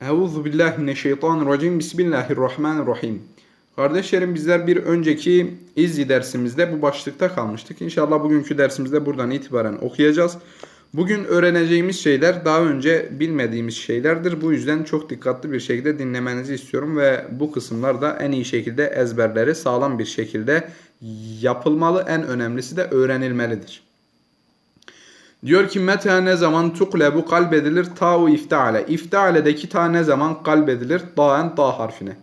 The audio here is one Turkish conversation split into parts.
Euzu billahi mineşşeytanirracim. Bismillahirrahmanirrahim. Kardeşlerim bizler bir önceki izzi dersimizde bu başlıkta kalmıştık. İnşallah bugünkü dersimizde buradan itibaren okuyacağız. Bugün öğreneceğimiz şeyler daha önce bilmediğimiz şeylerdir. Bu yüzden çok dikkatli bir şekilde dinlemenizi istiyorum ve bu kısımlarda en iyi şekilde ezberleri sağlam bir şekilde yapılmalı. En önemlisi de öğrenilmelidir. Diyor ki meta ne zaman tuklebu kalbedilir ta'u ifteale. İfteale'deki ta ne zaman kalbedilir? Da'en da harfine.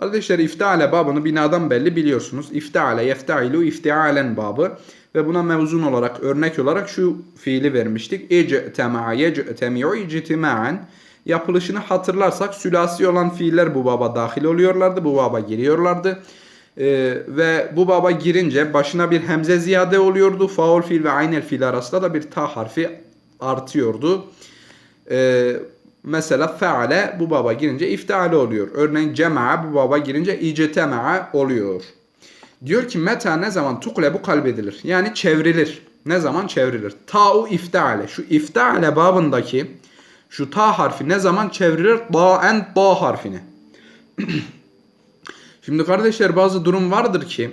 Kardeşler ifteale babını binadan belli biliyorsunuz. İfteale, yeftailu, iftealen babı. Ve buna mevzun olarak, örnek olarak şu fiili vermiştik. İctema'a, yectemi'u, ictima'en. Yapılışını hatırlarsak sülasi olan fiiller bu baba dahil oluyorlardı. Bu baba giriyorlardı. Ee, ve bu baba girince başına bir hemze ziyade oluyordu. Faul fiil ve aynel fiil arasında da bir ta harfi artıyordu. Ee, mesela feale bu baba girince ifteale oluyor. Örneğin cema'a bu baba girince ictema'a oluyor. Diyor ki meta ne zaman tuklebu kalbedilir. Yani çevrilir. Ne zaman çevrilir? Ta'u ifteale. Şu ifteale babındaki şu ta harfi ne zaman çevrilir? Da'en da harfine. Şimdi kardeşler bazı durum vardır ki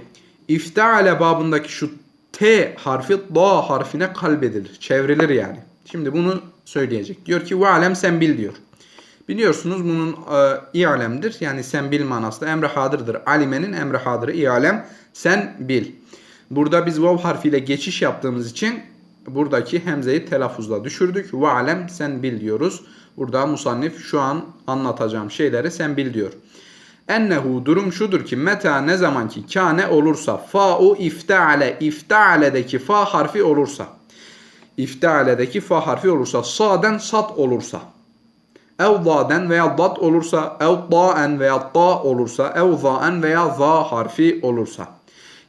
ifteale babındaki şu T harfi da harfine kalbedilir. Çevrilir yani. Şimdi bunu söyleyecek. Diyor ki alem sen bil diyor. Biliyorsunuz bunun e, i'alemdir. Yani sen bil manasında emre hadırdır. Alimenin emre hadırı i'alem sen bil. Burada biz vav harfiyle geçiş yaptığımız için buradaki hemzeyi telaffuzla düşürdük. Ve alem sen bil diyoruz. Burada musannif şu an anlatacağım şeyleri sen bil diyor. Ennehu durum şudur ki meta ne zaman ki kane olursa fa'u ifteale ifteale'deki fa harfi olursa ifteale'deki fa harfi olursa saden sat olursa ev zaden veya dat olursa ev da'en veya da olursa ev za'en veya za harfi olursa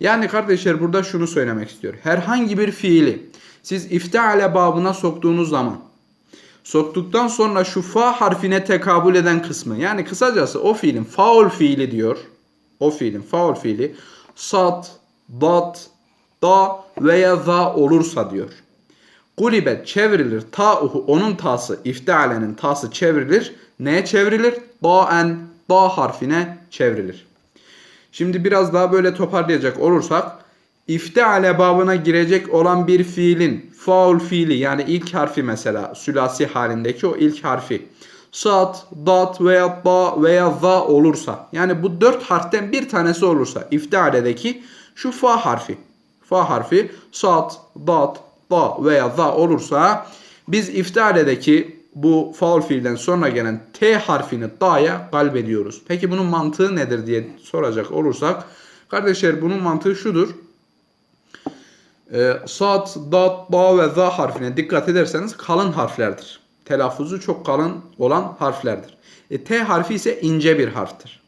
yani kardeşler burada şunu söylemek istiyor. Herhangi bir fiili siz ifteale babına soktuğunuz zaman soktuktan sonra şu fa harfine tekabül eden kısmı yani kısacası o fiilin faul fiili diyor. O fiilin faul fiili sat, dat, da veya za olursa diyor. Gulibet çevrilir ta'uhu onun tası iftealenin tası çevrilir. Neye çevrilir? Da'en da harfine çevrilir. Şimdi biraz daha böyle toparlayacak olursak ifteale babına girecek olan bir fiilin faul fiili yani ilk harfi mesela sülasi halindeki o ilk harfi sat, dat veya da veya za olursa yani bu dört harften bir tanesi olursa iftealedeki şu fa harfi fa harfi sat, dat, da veya za olursa biz iftaredeki bu faul fiilden sonra gelen T harfini da'ya galbediyoruz. Peki bunun mantığı nedir diye soracak olursak kardeşler bunun mantığı şudur. E, sat, dat, da ve za harfine dikkat ederseniz kalın harflerdir. Telaffuzu çok kalın olan harflerdir. E, T harfi ise ince bir harftir.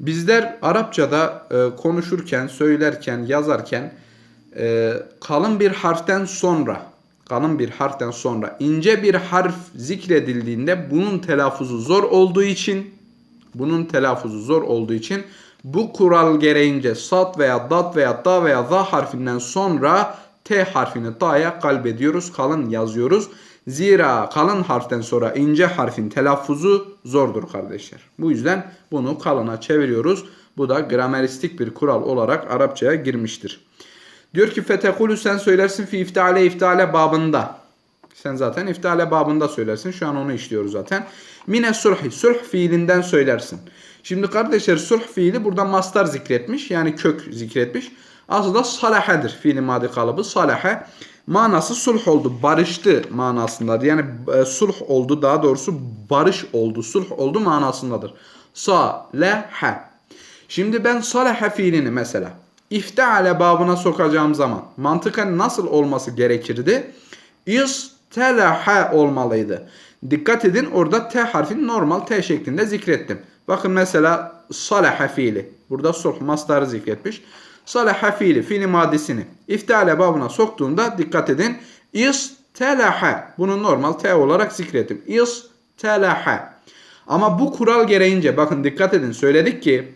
Bizler Arapçada e, konuşurken, söylerken, yazarken e, kalın bir harften sonra kalın bir harften sonra ince bir harf zikredildiğinde bunun telaffuzu zor olduğu için bunun telaffuzu zor olduğu için bu kural gereğince sat veya dat veya da veya za harfinden sonra T harfini da'ya kalbediyoruz. Kalın yazıyoruz. Zira kalın harften sonra ince harfin telaffuzu zordur kardeşler. Bu yüzden bunu kalına çeviriyoruz. Bu da grameristik bir kural olarak Arapçaya girmiştir. Diyor ki fetekulu sen söylersin fi iftale iftale babında. Sen zaten iftale babında söylersin. Şu an onu işliyoruz zaten. Mine sulhi. Sulh fiilinden söylersin. Şimdi kardeşler sulh fiili burada mastar zikretmiş. Yani kök zikretmiş. Aslında salahedir fiili madi kalıbı. Salahe. Manası sulh oldu. Barıştı manasındadır. Yani e, sulh oldu daha doğrusu barış oldu. Sulh oldu manasındadır. Salahe. Şimdi ben salahe fiilini mesela ifteale babına sokacağım zaman mantıken nasıl olması gerekirdi? İstelaha olmalıydı. Dikkat edin orada T harfini normal T şeklinde zikrettim. Bakın mesela salaha fiili. Burada sulh mastarı zikretmiş. Salaha fiili, fiili madisini ifteale babına soktuğunda dikkat edin. İstelaha. Bunu normal T olarak zikrettim. İstelaha. Ama bu kural gereğince bakın dikkat edin söyledik ki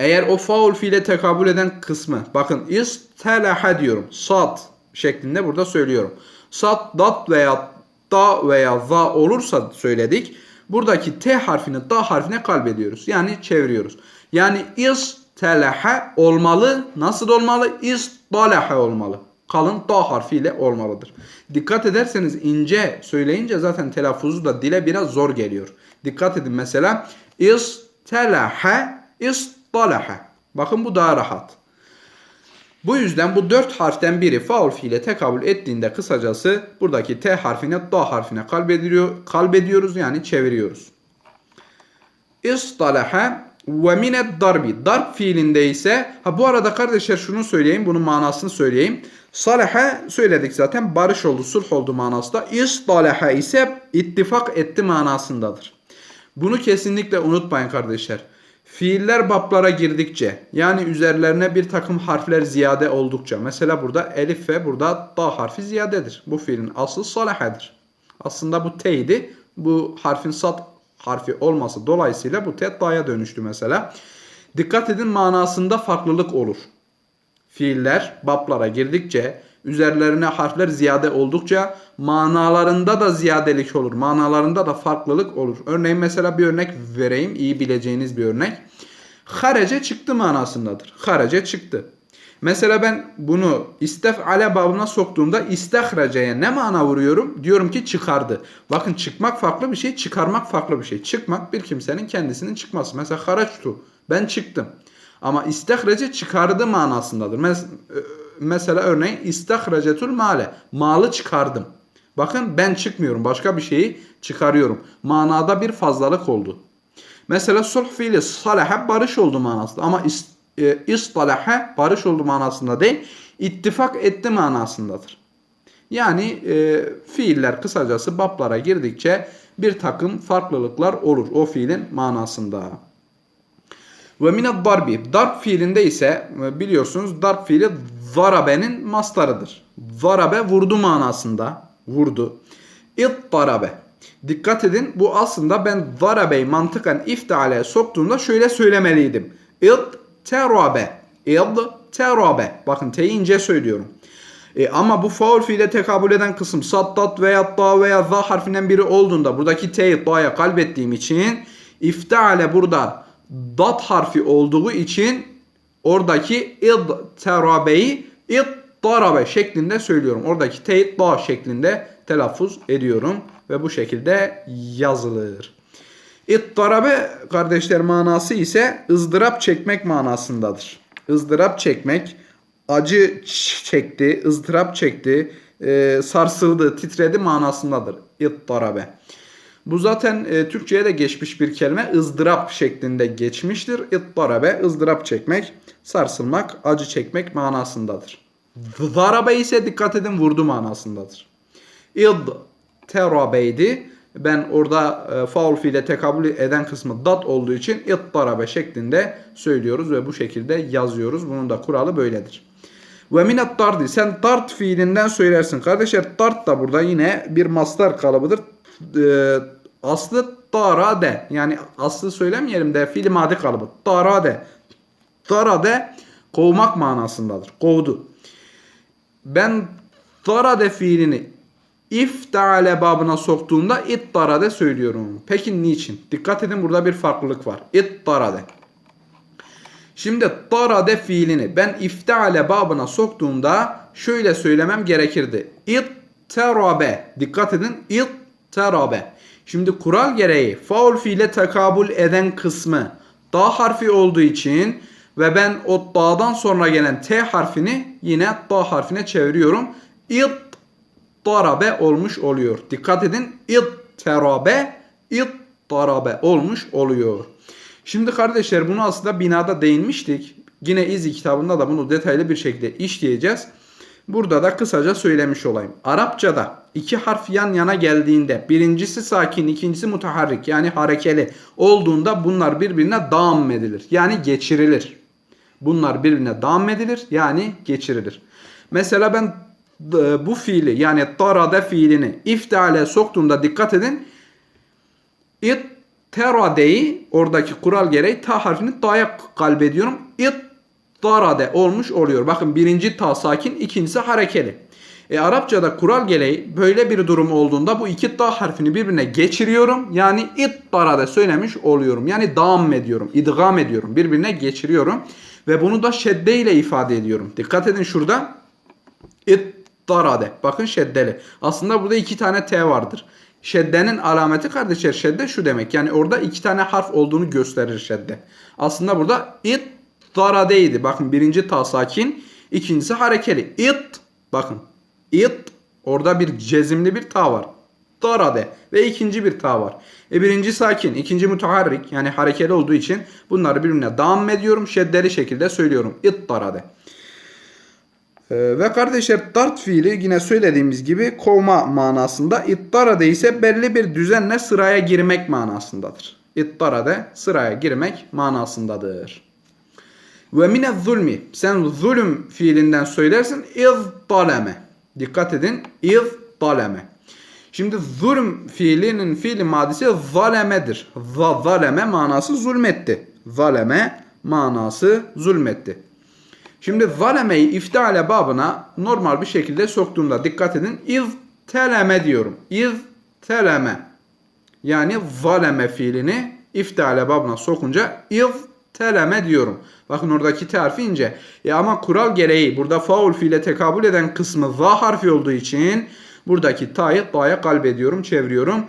eğer o faul fiile tekabül eden kısmı bakın istelaha diyorum. Sat şeklinde burada söylüyorum. Sat, dat veya da veya za olursa söyledik. Buradaki T harfini da harfine kalbediyoruz. Yani çeviriyoruz. Yani istelaha olmalı. Nasıl olmalı? İstalaha olmalı. Kalın da harfiyle olmalıdır. Dikkat ederseniz ince söyleyince zaten telaffuzu da dile biraz zor geliyor. Dikkat edin mesela istelaha, istalaha. Bakın bu daha rahat. Bu yüzden bu dört harften biri faul fiile tekabül ettiğinde kısacası buradaki T harfine da harfine kalbediyor, kalbediyoruz yani çeviriyoruz. İstalaha ve minet darbi. Darb fiilinde ise ha bu arada kardeşler şunu söyleyeyim bunun manasını söyleyeyim. Salaha söyledik zaten barış oldu sulh oldu manasında. İstalaha ise ittifak etti manasındadır. Bunu kesinlikle unutmayın kardeşler. Fiiller bablara girdikçe yani üzerlerine bir takım harfler ziyade oldukça mesela burada elif ve burada da harfi ziyadedir. Bu fiilin aslı salahadır. Aslında bu t'ydi. Bu harfin sat harfi olması dolayısıyla bu t da'ya dönüştü mesela. Dikkat edin manasında farklılık olur. Fiiller bablara girdikçe üzerlerine harfler ziyade oldukça manalarında da ziyadelik olur. Manalarında da farklılık olur. Örneğin mesela bir örnek vereyim. iyi bileceğiniz bir örnek. Harece çıktı manasındadır. Harece çıktı. Mesela ben bunu istef'ale babına soktuğumda istehreceye ne mana vuruyorum? Diyorum ki çıkardı. Bakın çıkmak farklı bir şey, çıkarmak farklı bir şey. Çıkmak bir kimsenin kendisinin çıkması. Mesela haraçtu. Ben çıktım. Ama istehrece çıkardı manasındadır. Mes mesela örneğin istehrecetül male. Malı çıkardım. Bakın ben çıkmıyorum. Başka bir şeyi çıkarıyorum. Manada bir fazlalık oldu. Mesela sulh fiili salaha barış oldu manasında. Ama ist, e, barış oldu manasında değil. ittifak etti manasındadır. Yani e, fiiller kısacası bablara girdikçe bir takım farklılıklar olur o fiilin manasında. Ve mined darbi. Darb fiilinde ise e, biliyorsunuz darb fiili zarabenin mastarıdır. Zarabe vurdu manasında. Vurdu. İttarabe. Dikkat edin bu aslında ben zarabeyi mantıken iftiale soktuğumda şöyle söylemeliydim. İtterabe. İtterabe. Bakın T'yi ince söylüyorum. E, ama bu faul fiile tekabül eden kısım sattat veya da veya za harfinden biri olduğunda buradaki T'yi da'ya kalbettiğim için iftiale burada dat harfi olduğu için oradaki idterabeyi iddarabe şeklinde söylüyorum. Oradaki teyit da şeklinde telaffuz ediyorum ve bu şekilde yazılır. İddarabe kardeşler manası ise ızdırap çekmek manasındadır. ızdırap çekmek, acı çekti, ızdırap çekti, e, sarsıldı, titredi manasındadır. İddarabe. Bu zaten e, Türkçe'ye de geçmiş bir kelime. ızdırap şeklinde geçmiştir. İddarabe ızdırap çekmek, sarsılmak, acı çekmek manasındadır. Zarabe ise dikkat edin vurdu manasındadır. İd terabeydi. Ben orada e, faul fiile tekabül eden kısmı dat olduğu için iddarabe şeklinde söylüyoruz ve bu şekilde yazıyoruz. Bunun da kuralı böyledir. Ve minet dardi. Sen dart fiilinden söylersin. Kardeşler dart da burada yine bir mastar kalıbıdır. E, aslı darade. Yani aslı söylemeyelim de fiil madi kalıbı. Darade. Darade kovmak manasındadır. Kovdu. Ben darade fiilini iftale babına soktuğumda ittarade söylüyorum. Peki niçin? Dikkat edin burada bir farklılık var. İttarade. Şimdi darade fiilini ben iftale babına soktuğumda şöyle söylemem gerekirdi. İtterabe. Dikkat edin. İtterabe. Şimdi kural gereği faul fiile tekabül eden kısmı da harfi olduğu için ve ben o da'dan sonra gelen t harfini yine da harfine çeviriyorum. İt darabe olmuş oluyor. Dikkat edin. İtterabe, ittarabe olmuş oluyor. Şimdi kardeşler bunu aslında binada değinmiştik. Yine İzi kitabında da bunu detaylı bir şekilde işleyeceğiz. Burada da kısaca söylemiş olayım. Arapçada iki harf yan yana geldiğinde birincisi sakin, ikincisi mutaharrik yani harekeli olduğunda bunlar birbirine dam edilir. Yani geçirilir. Bunlar birbirine dam edilir yani geçirilir. Mesela ben bu fiili yani tarade fiilini iftale soktuğumda dikkat edin. İt teradeyi oradaki kural gereği ta harfini ta'ya kalbediyorum. İt tarade olmuş oluyor. Bakın birinci ta sakin, ikincisi harekeli. E Arapçada kural gereği böyle bir durum olduğunda bu iki da harfini birbirine geçiriyorum. Yani ittarade söylemiş oluyorum. Yani dam ediyorum, idgam ediyorum. Birbirine geçiriyorum. Ve bunu da şedde ile ifade ediyorum. Dikkat edin şurada. İttarade. Bakın şeddeli. Aslında burada iki tane T vardır. Şeddenin alameti kardeşler şedde şu demek. Yani orada iki tane harf olduğunu gösterir şedde. Aslında burada ittaradeydi. Bakın birinci ta sakin. ikincisi harekeli. İt. Bakın. İt. Orada bir cezimli bir ta var. Darade. Ve ikinci bir ta var. E birinci sakin. ikinci müteharrik. Yani harekeli olduğu için bunları birbirine dam ediyorum. Şeddeli şekilde söylüyorum. İttarade. Ee, ve kardeşler dart fiili yine söylediğimiz gibi kovma manasında. İttarade ise belli bir düzenle sıraya girmek manasındadır. İttarade sıraya girmek manasındadır. Ve mine zulmi. Sen zulüm fiilinden söylersin. İzdaleme. Dikkat edin. İzdaleme. Şimdi zulm fiilinin fiili madisi zalemedir. Z- Zaleme manası zulmetti. Zaleme manası zulmetti. Şimdi zalemeyi iftale babına normal bir şekilde soktuğumda dikkat edin. İzteleme diyorum. İzteleme. Yani zaleme fiilini iftale babına sokunca izteleme diyorum. Bakın oradaki T harfi ince. E ama kural gereği burada faul fiile tekabül eden kısmı za harfi olduğu için buradaki ta'yı da'ya kalbediyorum, çeviriyorum.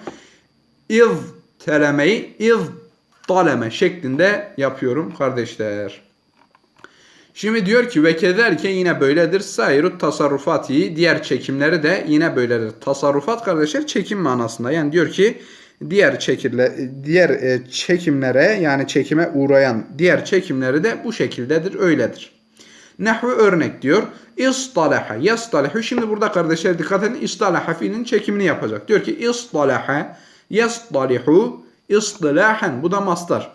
İztelemeyi iztaleme şeklinde yapıyorum kardeşler. Şimdi diyor ki ve kezerke yine böyledir. Sayrut tasarrufati diğer çekimleri de yine böyledir. Tasarrufat kardeşler çekim manasında. Yani diyor ki diğer çekirle diğer e, çekimlere yani çekime uğrayan diğer çekimleri de bu şekildedir, öyledir. Nehvu örnek diyor. İstalaha, yastalihu. Şimdi burada kardeşler dikkat edin. İstalaha fiilin çekimini yapacak. Diyor ki istalaha, yastalihu, istilahen. Bu da mastar.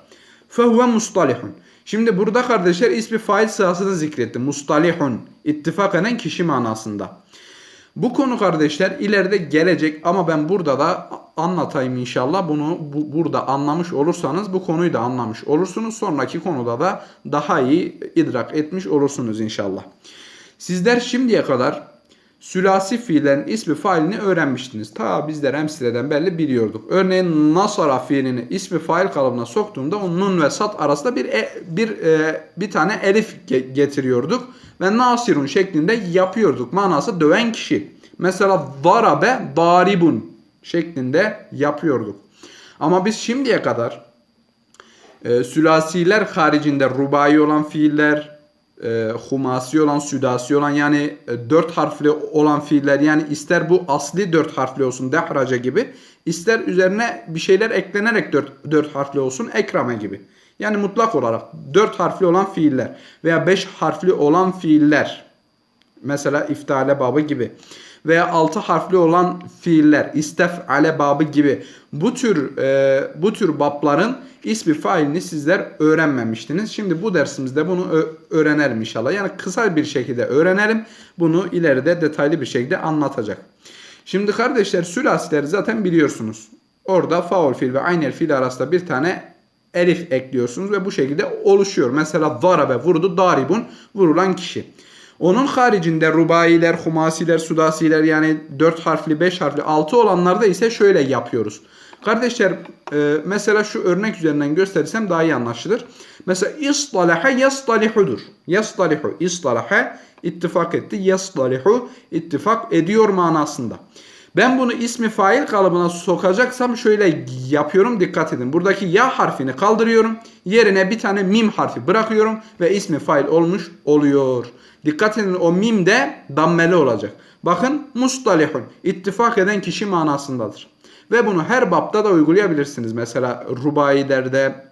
Fehuve mustalihun. Şimdi burada kardeşler ismi fail sırasını zikretti. Mustalihun. İttifak eden kişi manasında. Bu konu kardeşler ileride gelecek ama ben burada da anlatayım inşallah. Bunu bu, burada anlamış olursanız bu konuyu da anlamış olursunuz. Sonraki konuda da daha iyi idrak etmiş olursunuz inşallah. Sizler şimdiye kadar sülasi fiillerin ismi failini öğrenmiştiniz. Ta bizler emsileden belli biliyorduk. Örneğin nasara fiilini ismi fail kalıbına soktuğumda o nun ve sat arasında bir e, bir e, bir tane elif ge- getiriyorduk ve nasirun şeklinde yapıyorduk. Manası döven kişi. Mesela darabe daribun şeklinde yapıyorduk. Ama biz şimdiye kadar e, sülasiler haricinde rubai olan fiiller, e, humasi olan, südasi olan yani e, dört harfli olan fiiller yani ister bu asli dört harfli olsun dehraca gibi ister üzerine bir şeyler eklenerek dört, dört harfli olsun ekrame gibi. Yani mutlak olarak dört harfli olan fiiller veya beş harfli olan fiiller mesela iftale babı gibi veya altı harfli olan fiiller istefale babı gibi bu tür e, bu tür babların ismi failini sizler öğrenmemiştiniz. Şimdi bu dersimizde bunu öğrenelim inşallah. Yani kısa bir şekilde öğrenelim. Bunu ileride detaylı bir şekilde anlatacak. Şimdi kardeşler sülasileri zaten biliyorsunuz. Orada faul fiil ve aynel fiil arasında bir tane elif ekliyorsunuz ve bu şekilde oluşuyor. Mesela darabe vurdu daribun vurulan kişi. Onun haricinde rubailer, humasiler, sudasiler yani 4 harfli, 5 harfli, 6 olanlarda ise şöyle yapıyoruz. Kardeşler e, mesela şu örnek üzerinden gösterirsem daha iyi anlaşılır. Mesela istalaha yastalihudur. Yastalihu, istalaha ittifak etti. Yastalihu ittifak ediyor manasında. Ben bunu ismi fail kalıbına sokacaksam şöyle yapıyorum dikkat edin. Buradaki ya harfini kaldırıyorum. Yerine bir tane mim harfi bırakıyorum ve ismi fail olmuş oluyor. Dikkat edin o mim de dammeli olacak. Bakın mustalihun ittifak eden kişi manasındadır. Ve bunu her bapta da uygulayabilirsiniz. Mesela rubailerde, e,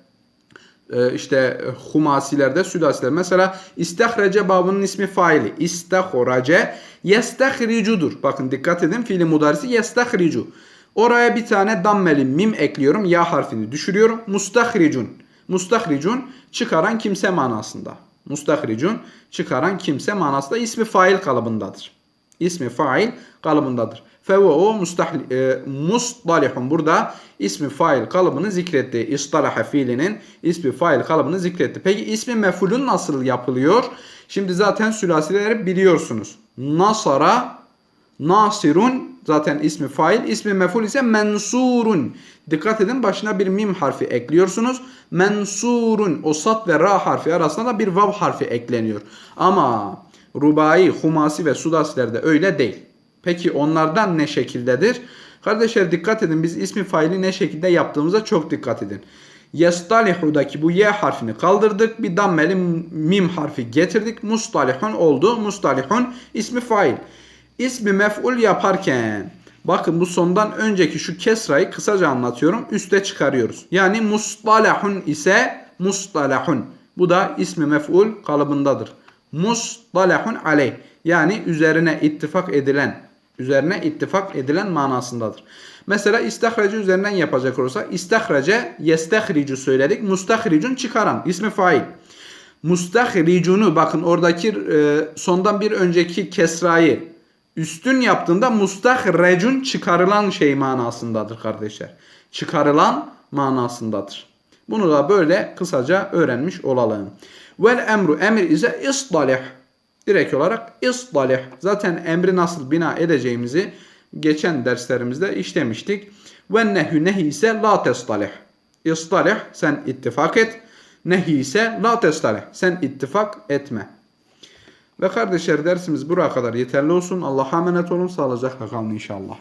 işte humasilerde, südasilerde. Mesela istahrece babının ismi faili. İstahrace yestahricudur. Bakın dikkat edin fiili mudarisi yestahricu. Oraya bir tane dammeli mim ekliyorum. Ya harfini düşürüyorum. Mustahricun. Mustahricun çıkaran kimse manasında. Mustahricun çıkaran kimse manasında ismi fail kalıbındadır. İsmi fail kalıbındadır. Fe o mustahli, e, mustalihun burada ismi fail kalıbını zikretti. İstalaha fiilinin ismi fail kalıbını zikretti. Peki ismi mefulun nasıl yapılıyor? Şimdi zaten sülasileri biliyorsunuz. Nasara Nasirun zaten ismi fail. ismi mef'ul ise mensurun. Dikkat edin başına bir mim harfi ekliyorsunuz. Mensurun o sat ve ra harfi arasında da bir vav harfi ekleniyor. Ama rubai, humasi ve sudasilerde öyle değil. Peki onlardan ne şekildedir? Kardeşler dikkat edin biz ismi faili ne şekilde yaptığımıza çok dikkat edin. Yestalihu'daki bu y harfini kaldırdık. Bir dammeli mim harfi getirdik. Mustalihun oldu. Mustalihun ismi fail. İsmi mef'ul yaparken bakın bu sondan önceki şu kesrayı kısaca anlatıyorum. Üste çıkarıyoruz. Yani mustalahun ise mustalahun. Bu da ismi mef'ul kalıbındadır. Mustalahun aleyh. Yani üzerine ittifak edilen, üzerine ittifak edilen manasındadır. Mesela istahracı üzerinden yapacak olursa istahrece yestahricu söyledik. Mustahricun çıkaran ismi fail. Mustahricunu bakın oradaki e, sondan bir önceki kesrayı üstün yaptığında mustahrecun çıkarılan şey manasındadır kardeşler. Çıkarılan manasındadır. Bunu da böyle kısaca öğrenmiş olalım. Vel emru emir ise istalih. Direkt olarak istalih. Zaten emri nasıl bina edeceğimizi geçen derslerimizde işlemiştik. Ve nehy nehi ise la testalih. İstalih sen ittifak et. Nehi ise la testalih. Sen ittifak etme. Ve kardeşler dersimiz buraya kadar yeterli olsun. Allah'a emanet olun. Sağlıcakla kalın inşallah.